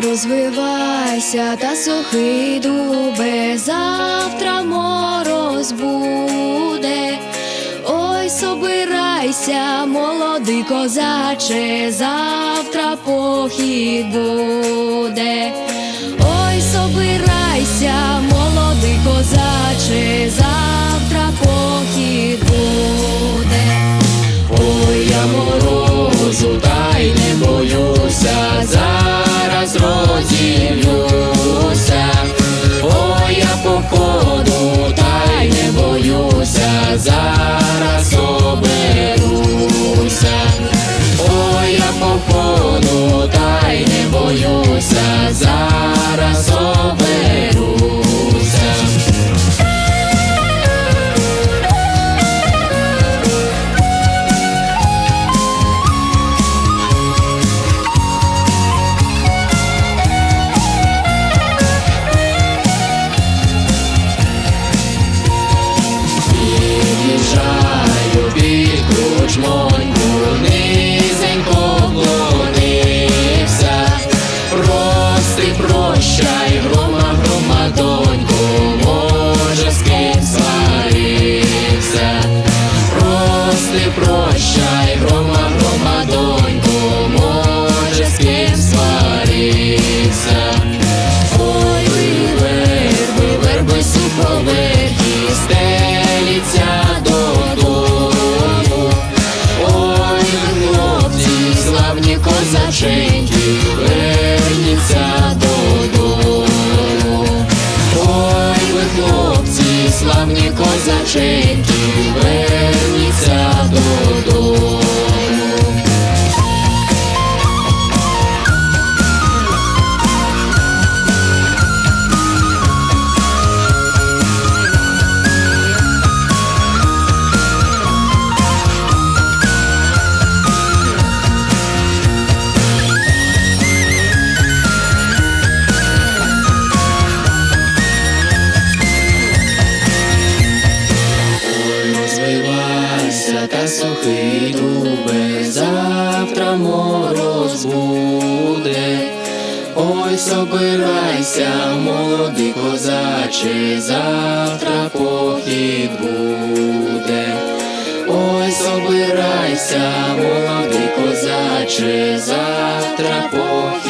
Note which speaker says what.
Speaker 1: розвивайся та сухий дубе, завтра мороз буде. Ой, собирайся, молодий козаче, завтра похід буде. Ой, собирайся, прощай, грома, козаченьки, верніться додому. Сухий дубе, завтра мороз буде. Ой, собирайся, молодий козаче, завтра похід буде. Ой, собирайся, молодий козаче, завтра похід